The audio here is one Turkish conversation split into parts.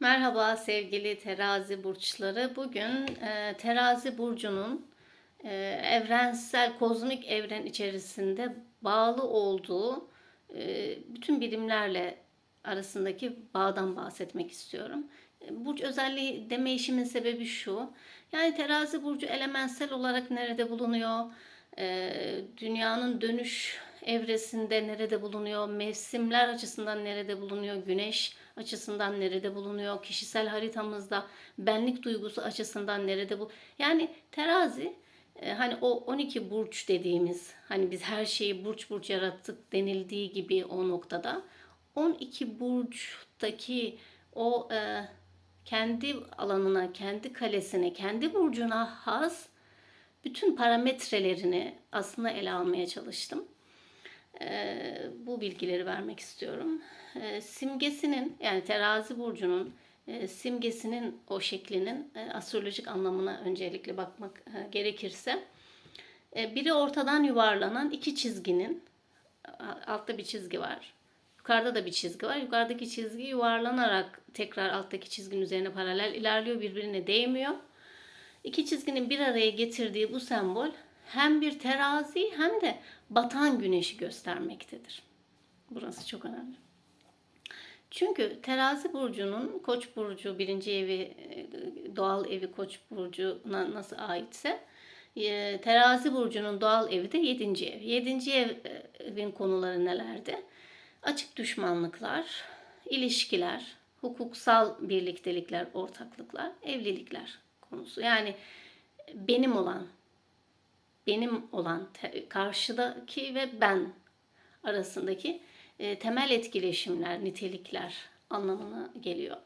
Merhaba sevgili terazi burçları. Bugün e, terazi burcunun e, evrensel kozmik evren içerisinde bağlı olduğu e, bütün birimlerle arasındaki bağdan bahsetmek istiyorum. E, Burç özelliği deme işimin sebebi şu. Yani terazi burcu elementsel olarak nerede bulunuyor? E, dünyanın dönüş evresinde nerede bulunuyor? Mevsimler açısından nerede bulunuyor? Güneş açısından nerede bulunuyor? Kişisel haritamızda benlik duygusu açısından nerede bu? Yani terazi e, hani o 12 burç dediğimiz hani biz her şeyi burç burç yarattık denildiği gibi o noktada 12 burçtaki o e, kendi alanına, kendi kalesine, kendi burcuna has bütün parametrelerini aslında ele almaya çalıştım. Ee, bu bilgileri vermek istiyorum. Ee, simgesinin yani terazi burcunun e, simgesinin o şeklinin e, astrolojik anlamına öncelikle bakmak e, gerekirse biri ortadan yuvarlanan iki çizginin altta bir çizgi var. Yukarıda da bir çizgi var. Yukarıdaki çizgi yuvarlanarak tekrar alttaki çizginin üzerine paralel ilerliyor. Birbirine değmiyor. İki çizginin bir araya getirdiği bu sembol hem bir terazi hem de batan güneşi göstermektedir. Burası çok önemli. Çünkü terazi burcunun koç burcu birinci evi e, doğal evi koç burcuna nasıl aitse e, terazi burcunun doğal evi de yedinci ev. Yedinci e, evin konuları nelerdi? Açık düşmanlıklar, ilişkiler, hukuksal birliktelikler, ortaklıklar, evlilikler konusu. Yani benim olan, benim olan karşıdaki ve ben arasındaki e, temel etkileşimler, nitelikler anlamına geliyor.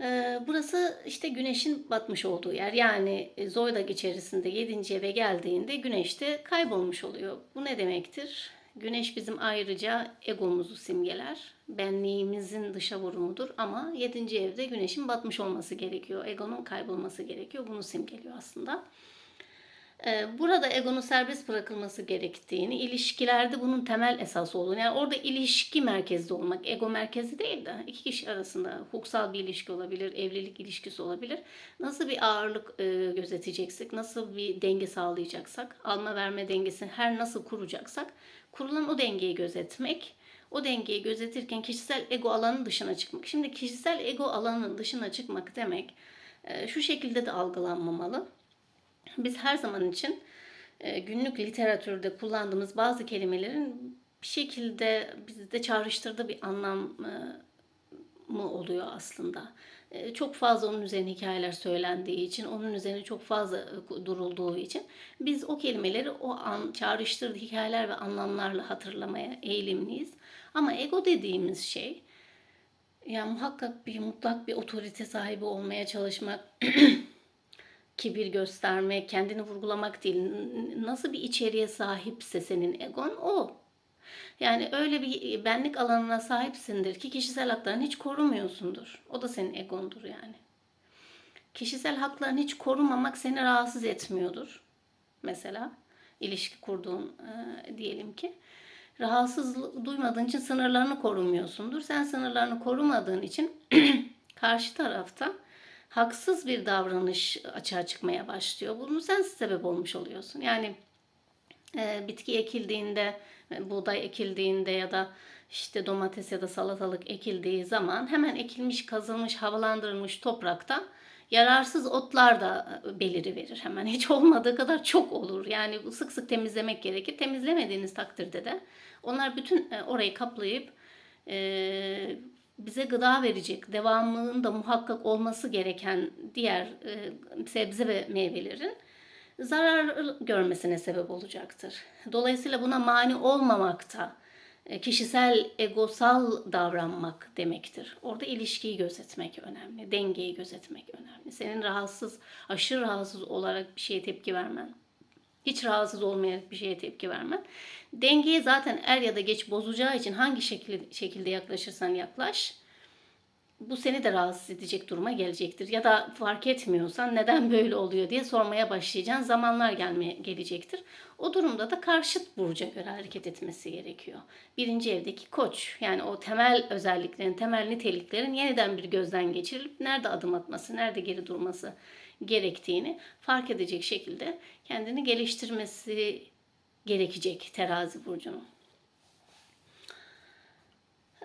E, burası işte güneşin batmış olduğu yer. Yani e, Zoydak içerisinde 7. eve geldiğinde güneş de kaybolmuş oluyor. Bu ne demektir? Güneş bizim ayrıca egomuzu simgeler. Benliğimizin dışa vurumudur ama 7. evde güneşin batmış olması gerekiyor. Egonun kaybolması gerekiyor. Bunu simgeliyor aslında. Ee, Burada egonun serbest bırakılması gerektiğini, ilişkilerde bunun temel esası olduğunu, yani orada ilişki merkezde olmak, ego merkezi değil de iki kişi arasında hukuksal bir ilişki olabilir, evlilik ilişkisi olabilir. Nasıl bir ağırlık e, gözeteceksek, nasıl bir denge sağlayacaksak, alma verme dengesini her nasıl kuracaksak, kurulan o dengeyi gözetmek, o dengeyi gözetirken kişisel ego alanının dışına çıkmak. Şimdi kişisel ego alanının dışına çıkmak demek e, şu şekilde de algılanmamalı biz her zaman için e, günlük literatürde kullandığımız bazı kelimelerin bir şekilde bizde çağrıştırdığı bir anlam e, mı oluyor aslında. E, Çok fazla onun üzerine hikayeler söylendiği için, onun üzerine çok fazla durulduğu için biz o kelimeleri o an çağrıştırdığı hikayeler ve anlamlarla hatırlamaya eğilimliyiz. Ama ego dediğimiz şey yani muhakkak bir mutlak bir otorite sahibi olmaya çalışmak, kibir göstermek, kendini vurgulamak değil. Nasıl bir içeriğe sahipse senin egon o. Yani öyle bir benlik alanına sahipsindir ki kişisel haklarını hiç korumuyorsundur. O da senin egondur yani. Kişisel haklarını hiç korumamak seni rahatsız etmiyordur. Mesela ilişki kurduğun e, diyelim ki rahatsız duymadığın için sınırlarını korumuyorsundur. Sen sınırlarını korumadığın için karşı tarafta haksız bir davranış açığa çıkmaya başlıyor. Bunu sen sebep olmuş oluyorsun. Yani e, bitki ekildiğinde, e, buğday ekildiğinde ya da işte domates ya da salatalık ekildiği zaman hemen ekilmiş, kazılmış, havalandırılmış toprakta yararsız otlar da e, beliri verir. Hemen hiç olmadığı kadar çok olur. Yani sık sık temizlemek gerekir. Temizlemediğiniz takdirde de onlar bütün e, orayı kaplayıp bize gıda verecek, devamının da muhakkak olması gereken diğer e, sebze ve meyvelerin zarar görmesine sebep olacaktır. Dolayısıyla buna mani olmamakta e, kişisel egosal davranmak demektir. Orada ilişkiyi gözetmek önemli, dengeyi gözetmek önemli. Senin rahatsız, aşırı rahatsız olarak bir şeye tepki vermen, hiç rahatsız olmayarak bir şeye tepki vermen. Dengeyi zaten er ya da geç bozacağı için hangi şekilde, şekilde yaklaşırsan yaklaş, bu seni de rahatsız edecek duruma gelecektir. Ya da fark etmiyorsan neden böyle oluyor diye sormaya başlayacağın zamanlar gelmeye gelecektir. O durumda da karşıt burca göre hareket etmesi gerekiyor. Birinci evdeki koç yani o temel özelliklerin, temel niteliklerin yeniden bir gözden geçirilip nerede adım atması, nerede geri durması gerektiğini fark edecek şekilde kendini geliştirmesi gerekecek terazi burcunun.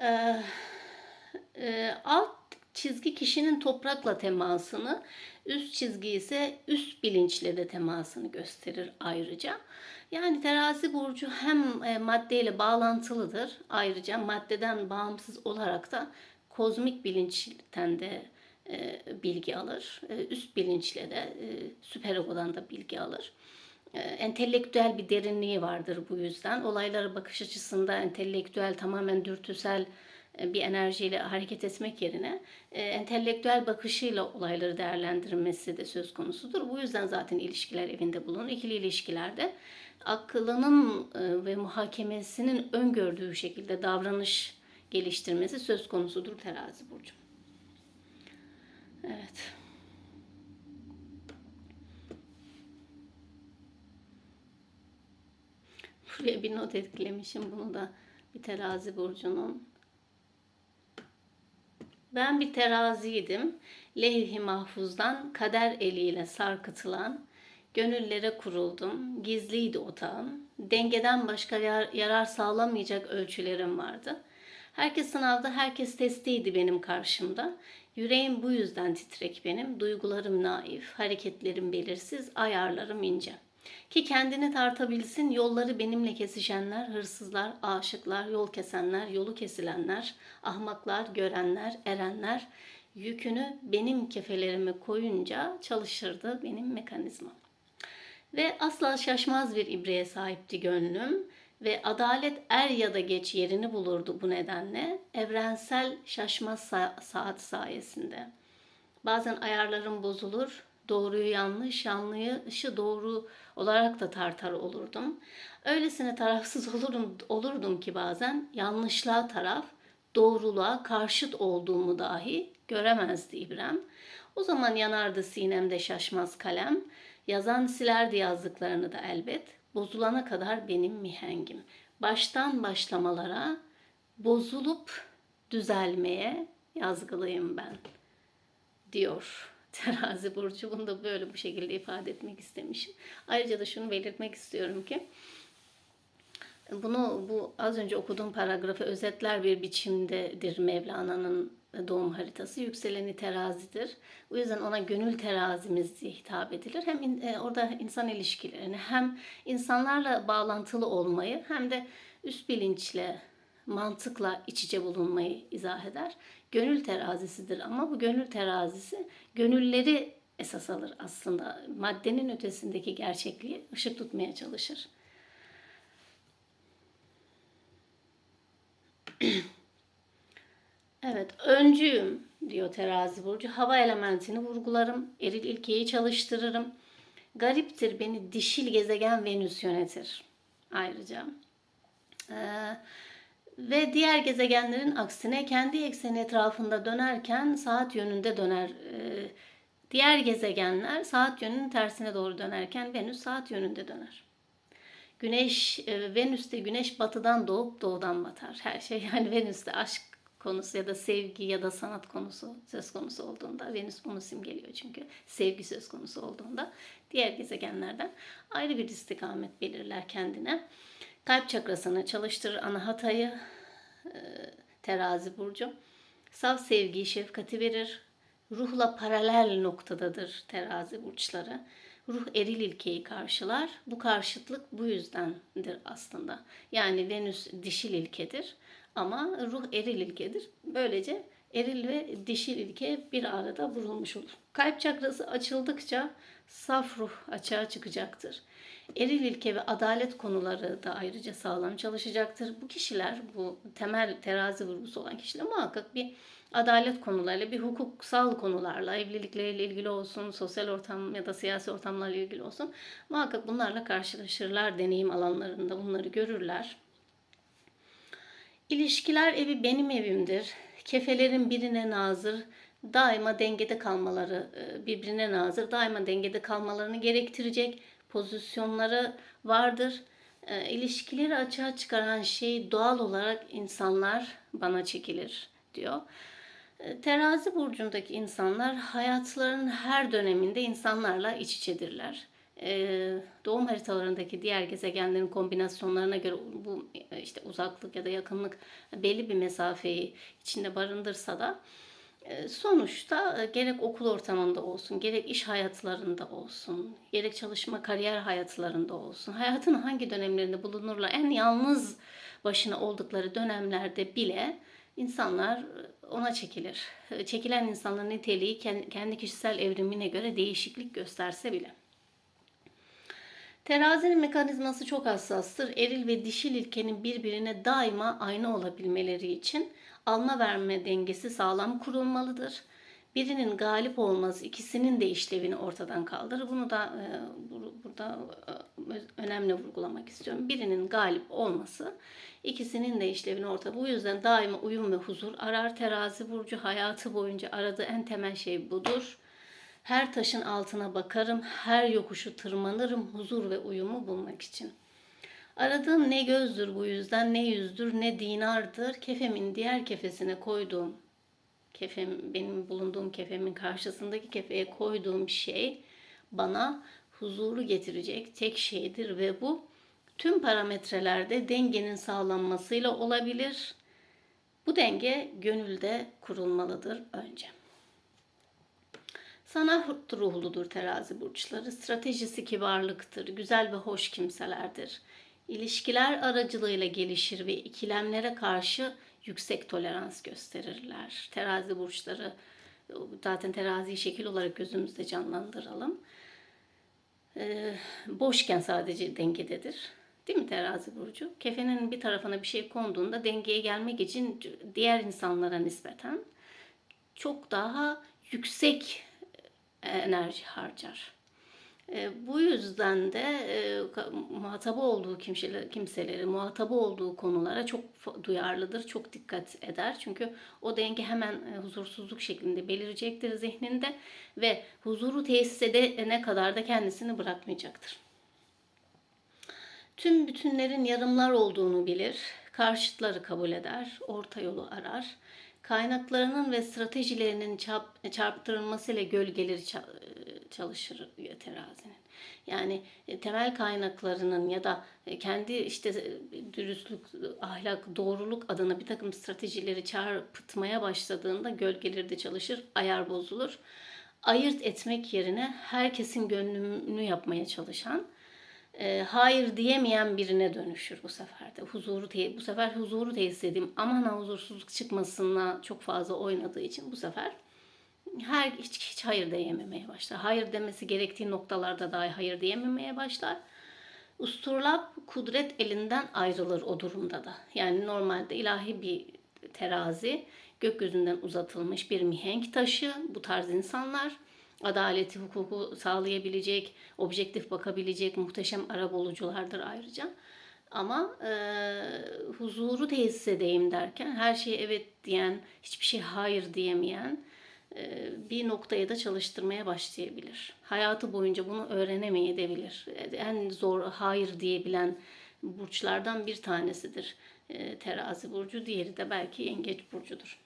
Ee, e, alt çizgi kişinin toprakla temasını, üst çizgi ise üst bilinçle de temasını gösterir ayrıca. Yani terazi burcu hem e, maddeyle bağlantılıdır. Ayrıca maddeden bağımsız olarak da kozmik bilinçten de e, bilgi alır. E, üst bilinçle de e, süper egodan da bilgi alır. Entelektüel bir derinliği vardır bu yüzden. Olaylara bakış açısında entelektüel tamamen dürtüsel bir enerjiyle hareket etmek yerine entelektüel bakışıyla olayları değerlendirmesi de söz konusudur. Bu yüzden zaten ilişkiler evinde bulunur. İkili ilişkilerde akılının ve muhakemesinin öngördüğü şekilde davranış geliştirmesi söz konusudur terazi burcu. Evet. Buraya bir not etkilemişim. Bunu da bir terazi burcunun. Ben bir teraziydim. Levh-i mahfuzdan kader eliyle sarkıtılan, gönüllere kuruldum. Gizliydi otağım. Dengeden başka yar- yarar sağlamayacak ölçülerim vardı. Herkes sınavda, herkes testiydi benim karşımda. Yüreğim bu yüzden titrek benim. Duygularım naif, hareketlerim belirsiz, ayarlarım ince. Ki kendini tartabilsin yolları benimle kesişenler, hırsızlar, aşıklar, yol kesenler, yolu kesilenler, ahmaklar, görenler, erenler yükünü benim kefelerime koyunca çalışırdı benim mekanizmam. Ve asla şaşmaz bir ibreye sahipti gönlüm ve adalet er ya da geç yerini bulurdu bu nedenle evrensel şaşmaz sa- saat sayesinde. Bazen ayarlarım bozulur, doğruyu yanlış, yanlışı doğru olarak da tartar olurdum. Öylesine tarafsız olurum, olurdum ki bazen yanlışlığa taraf, doğruluğa karşıt olduğumu dahi göremezdi İbrem. O zaman yanardı sinemde şaşmaz kalem, yazan silerdi yazdıklarını da elbet, bozulana kadar benim mihengim. Baştan başlamalara, bozulup düzelmeye yazgılıyım ben, diyor terazi burcu. Bunu da böyle bu şekilde ifade etmek istemişim. Ayrıca da şunu belirtmek istiyorum ki, bunu bu az önce okuduğum paragrafı özetler bir biçimdedir Mevlana'nın doğum haritası. Yükseleni terazidir. Bu yüzden ona gönül terazimiz diye hitap edilir. Hem in- e, orada insan ilişkilerini hem insanlarla bağlantılı olmayı hem de üst bilinçle mantıkla iç içe bulunmayı izah eder. Gönül terazisidir ama bu gönül terazisi gönülleri esas alır aslında. Maddenin ötesindeki gerçekliği ışık tutmaya çalışır. Evet, öncüyüm diyor terazi burcu. Hava elementini vurgularım, eril ilkeyi çalıştırırım. Gariptir beni dişil gezegen Venüs yönetir ayrıca. Ee, ve diğer gezegenlerin aksine kendi ekseni etrafında dönerken saat yönünde döner. Ee, diğer gezegenler saat yönünün tersine doğru dönerken Venüs saat yönünde döner. Güneş, e, Venüs'te güneş batıdan doğup doğudan batar. Her şey yani Venüs'te aşk konusu ya da sevgi ya da sanat konusu söz konusu olduğunda Venüs bunu simgeliyor çünkü sevgi söz konusu olduğunda diğer gezegenlerden ayrı bir istikamet belirler kendine. Kalp çakrasını çalıştırır anahatayı e, terazi burcu. Saf sevgiyi, şefkati verir. Ruhla paralel noktadadır terazi burçları. Ruh eril ilkeyi karşılar. Bu karşıtlık bu yüzdendir aslında. Yani Venüs dişil ilkedir ama ruh eril ilkedir. Böylece eril ve dişil ilke bir arada vurulmuş olur. Kalp çakrası açıldıkça saf ruh açığa çıkacaktır. Eril ilke ve adalet konuları da ayrıca sağlam çalışacaktır. Bu kişiler, bu temel terazi vurgusu olan kişiler muhakkak bir adalet konularıyla, bir hukuksal konularla, evlilikleriyle ilgili olsun, sosyal ortam ya da siyasi ortamlarla ilgili olsun muhakkak bunlarla karşılaşırlar deneyim alanlarında bunları görürler. İlişkiler evi benim evimdir. kefelerin birine nazır, daima dengede kalmaları, e, birbirine nazır, daima dengede kalmalarını gerektirecek pozisyonları vardır. E, İlişkileri açığa çıkaran şey doğal olarak insanlar bana çekilir diyor. E, Terazi burcundaki insanlar hayatlarının her döneminde insanlarla iç içedirler. E, Doğum haritalarındaki diğer gezegenlerin kombinasyonlarına göre bu işte uzaklık ya da yakınlık belli bir mesafeyi içinde barındırsa da e, sonuçta e, gerek okul ortamında olsun, gerek iş hayatlarında olsun, gerek çalışma kariyer hayatlarında olsun, hayatın hangi dönemlerinde bulunurlar, en yalnız başına oldukları dönemlerde bile insanlar ona çekilir. Çekilen insanların niteliği ken- kendi kişisel evrimine göre değişiklik gösterse bile. Terazinin mekanizması çok hassastır. Eril ve dişil ilkenin birbirine daima aynı olabilmeleri için alma verme dengesi sağlam kurulmalıdır. Birinin galip olması ikisinin de işlevini ortadan kaldırır. Bunu da e, bu- burada e, önemli vurgulamak istiyorum. Birinin galip olması ikisinin de işlevini ortada. Bu yüzden daima uyum ve huzur arar. Terazi burcu hayatı boyunca aradığı en temel şey budur. Her taşın altına bakarım, her yokuşu tırmanırım huzur ve uyumu bulmak için. Aradığım ne gözdür bu yüzden, ne yüzdür, ne dinardır. Kefemin diğer kefesine koyduğum, kefem, benim bulunduğum kefemin karşısındaki kefeye koyduğum şey bana huzuru getirecek tek şeydir ve bu tüm parametrelerde dengenin sağlanmasıyla olabilir. Bu denge gönülde kurulmalıdır önce. Sanat ruhludur terazi burçları. Stratejisi kibarlıktır. Güzel ve hoş kimselerdir. İlişkiler aracılığıyla gelişir ve ikilemlere karşı yüksek tolerans gösterirler. Terazi burçları zaten teraziyi şekil olarak gözümüzde canlandıralım. Ee, boşken sadece dengededir. Değil mi terazi burcu? Kefenin bir tarafına bir şey konduğunda dengeye gelmek için diğer insanlara nispeten çok daha yüksek enerji harcar. E, bu yüzden de e, muhatabı olduğu kimseleri, kimseleri, muhatabı olduğu konulara çok duyarlıdır, çok dikkat eder. Çünkü o denge hemen e, huzursuzluk şeklinde belirecektir zihninde ve huzuru tesis edene kadar da kendisini bırakmayacaktır. Tüm bütünlerin yarımlar olduğunu bilir, karşıtları kabul eder, orta yolu arar kaynaklarının ve stratejilerinin çarp, çarptırılmasıyla gölgeleri çalışır terazinin. Yani e, temel kaynaklarının ya da e, kendi işte dürüstlük, ahlak, doğruluk adına bir takım stratejileri çarpıtmaya başladığında gölgeleri de çalışır, ayar bozulur. Ayırt etmek yerine herkesin gönlünü yapmaya çalışan, e, hayır diyemeyen birine dönüşür bu sefer de. Huzuru te- bu sefer huzuru tesis edeyim. Aman ha huzursuzluk çıkmasına çok fazla oynadığı için bu sefer her hiç, hiç hayır diyememeye başlar. Hayır demesi gerektiği noktalarda dahi hayır diyememeye başlar. Usturlap kudret elinden ayrılır o durumda da. Yani normalde ilahi bir terazi gökyüzünden uzatılmış bir mihenk taşı bu tarz insanlar adaleti, hukuku sağlayabilecek, objektif bakabilecek muhteşem arabuluculardır ayrıca. Ama e, huzuru tesis edeyim derken her şeye evet diyen, hiçbir şey hayır diyemeyen e, bir noktaya da çalıştırmaya başlayabilir. Hayatı boyunca bunu öğrenemeyebilir. En zor hayır diyebilen burçlardan bir tanesidir e, terazi burcu. Diğeri de belki yengeç burcudur.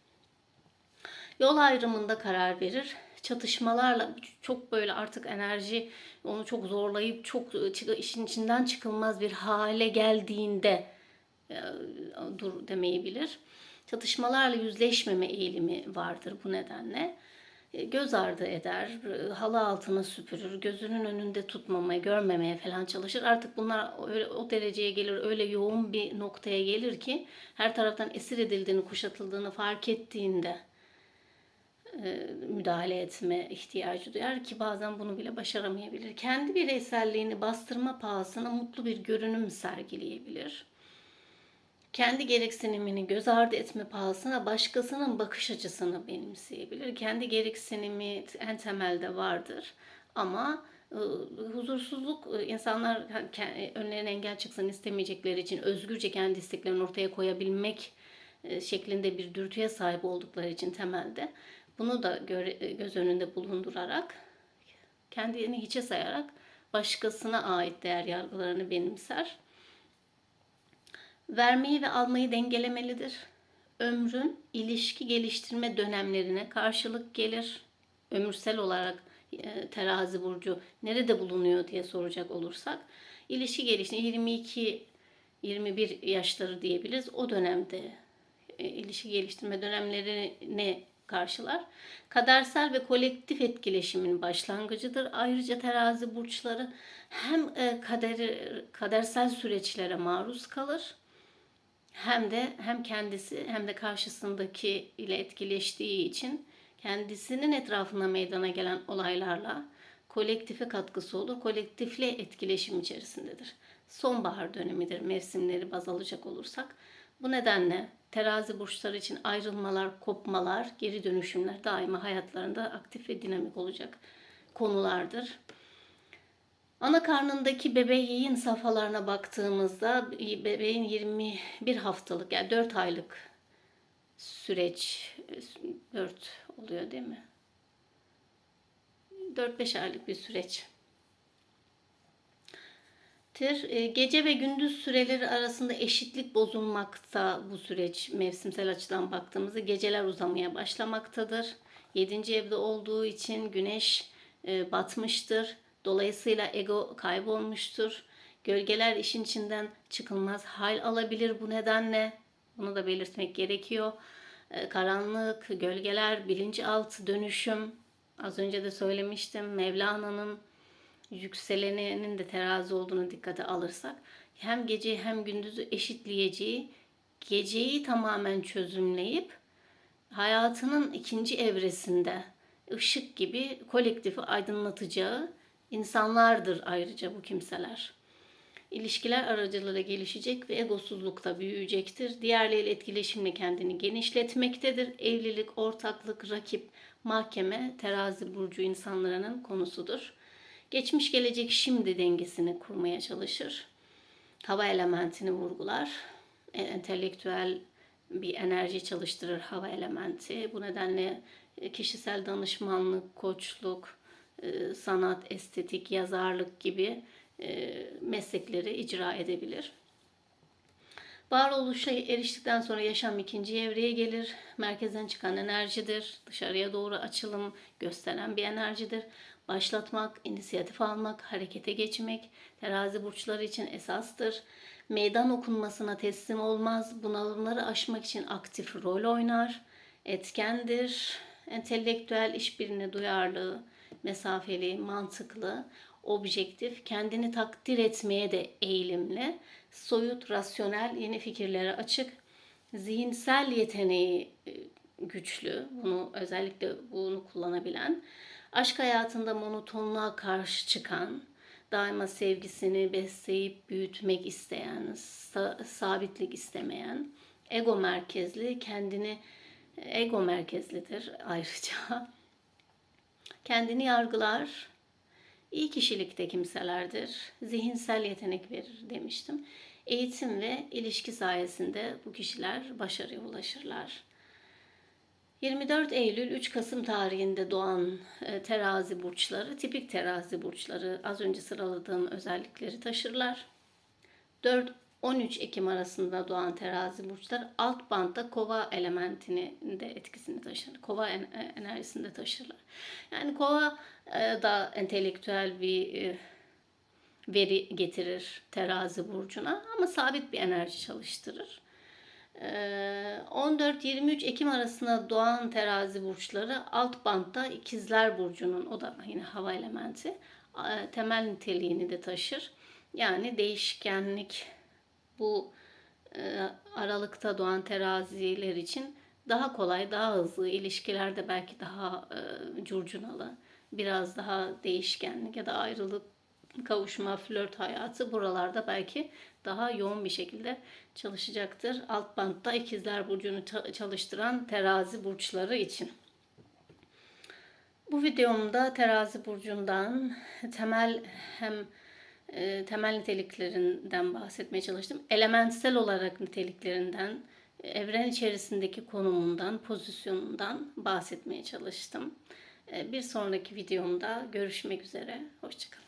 Yol ayrımında karar verir çatışmalarla çok böyle artık enerji onu çok zorlayıp çok işin içinden çıkılmaz bir hale geldiğinde dur demeyebilir. Çatışmalarla yüzleşmeme eğilimi vardır bu nedenle. E, göz ardı eder, halı altına süpürür, gözünün önünde tutmamaya, görmemeye falan çalışır. Artık bunlar öyle, o dereceye gelir, öyle yoğun bir noktaya gelir ki her taraftan esir edildiğini, kuşatıldığını fark ettiğinde müdahale etme ihtiyacı duyar ki bazen bunu bile başaramayabilir. Kendi bireyselliğini bastırma pahasına mutlu bir görünüm sergileyebilir. Kendi gereksinimini göz ardı etme pahasına başkasının bakış açısını benimseyebilir. Kendi gereksinimi en temelde vardır ama e, huzursuzluk e, insanlar önlerine engel çıksın istemeyecekleri için özgürce kendi isteklerini ortaya koyabilmek e, şeklinde bir dürtüye sahip oldukları için temelde bunu da e, göz önünde bulundurarak kendini hiçe sayarak başkasına ait değer yargılarını benimser. Vermeyi ve almayı dengelemelidir. Ömrün ilişki geliştirme dönemlerine karşılık gelir. Ömürsel olarak e, terazi burcu nerede bulunuyor diye soracak olursak ilişki gelişimi 22 21 yaşları diyebiliriz. O dönemde e, ilişki geliştirme dönemlerini karşılar. Kadersel ve kolektif etkileşimin başlangıcıdır. Ayrıca terazi burçları hem e, kader, kadersel süreçlere maruz kalır hem de hem kendisi hem de karşısındaki ile etkileştiği için kendisinin etrafına meydana gelen olaylarla kolektife katkısı olur. Kolektifle etkileşim içerisindedir. Sonbahar dönemidir mevsimleri baz alacak olursak. Bu nedenle terazi burçları için ayrılmalar, kopmalar, geri dönüşümler daima hayatlarında aktif ve dinamik olacak konulardır. Ana karnındaki bebeğin safhalarına baktığımızda bebeğin 21 haftalık yani 4 aylık süreç 4 oluyor değil mi? 4-5 aylık bir süreç. Tir, e, gece ve gündüz süreleri arasında eşitlik bozulmakta bu süreç mevsimsel açıdan baktığımızda geceler uzamaya başlamaktadır. 7. evde olduğu için güneş e, batmıştır. Dolayısıyla ego kaybolmuştur. Gölgeler işin içinden çıkılmaz hal alabilir bu nedenle. Bunu da belirtmek gerekiyor. E, karanlık, gölgeler, bilinçaltı dönüşüm. Az önce de söylemiştim. Mevlana'nın yükseleninin de terazi olduğunu dikkate alırsak hem gece hem gündüzü eşitleyeceği, geceyi tamamen çözümleyip hayatının ikinci evresinde ışık gibi kolektifi aydınlatacağı insanlardır ayrıca bu kimseler. İlişkiler aracılığıyla gelişecek ve egosuzlukta büyüyecektir. Diğerleriyle etkileşimle kendini genişletmektedir. Evlilik, ortaklık, rakip, mahkeme, terazi burcu insanların konusudur. Geçmiş gelecek şimdi dengesini kurmaya çalışır. Hava elementini vurgular. E, entelektüel bir enerji çalıştırır hava elementi. Bu nedenle e, kişisel danışmanlık, koçluk, e, sanat, estetik, yazarlık gibi meslekleri icra edebilir. Varoluşa eriştikten sonra yaşam ikinci evreye gelir. Merkezden çıkan enerjidir. Dışarıya doğru açılım gösteren bir enerjidir. Başlatmak, inisiyatif almak, harekete geçmek terazi burçları için esastır. Meydan okunmasına teslim olmaz. Bunalımları aşmak için aktif rol oynar. Etkendir. Entelektüel işbirine duyarlı, mesafeli, mantıklı, objektif, kendini takdir etmeye de eğilimli, soyut, rasyonel, yeni fikirlere açık, zihinsel yeteneği e, güçlü, bunu özellikle bunu kullanabilen, aşk hayatında monotonluğa karşı çıkan, daima sevgisini besleyip büyütmek isteyen, sa- sabitlik istemeyen, ego merkezli, kendini ego merkezlidir ayrıca. Kendini yargılar, iyi kişilikte kimselerdir, zihinsel yetenek verir demiştim. Eğitim ve ilişki sayesinde bu kişiler başarıya ulaşırlar. 24 Eylül 3 Kasım tarihinde doğan e, terazi burçları, tipik terazi burçları az önce sıraladığım özellikleri taşırlar. 4 13 Ekim arasında doğan terazi burçlar alt bantta kova elementini de etkisini taşır. Kova enerjisini de taşırlar. Yani kova e, da entelektüel bir e, veri getirir terazi burcuna ama sabit bir enerji çalıştırır. 14-23 Ekim arasında doğan terazi burçları alt bantta ikizler burcunun o da yine hava elementi temel niteliğini de taşır. Yani değişkenlik bu aralıkta doğan teraziler için daha kolay, daha hızlı ilişkilerde belki daha curcunalı, biraz daha değişkenlik ya da ayrılık kavuşma, flört hayatı buralarda belki daha yoğun bir şekilde çalışacaktır. Alt bantta ikizler burcunu çalıştıran terazi burçları için. Bu videomda terazi burcundan temel hem e, temel niteliklerinden bahsetmeye çalıştım. Elementsel olarak niteliklerinden evren içerisindeki konumundan, pozisyonundan bahsetmeye çalıştım. E, Bir sonraki videomda görüşmek üzere. Hoşçakalın.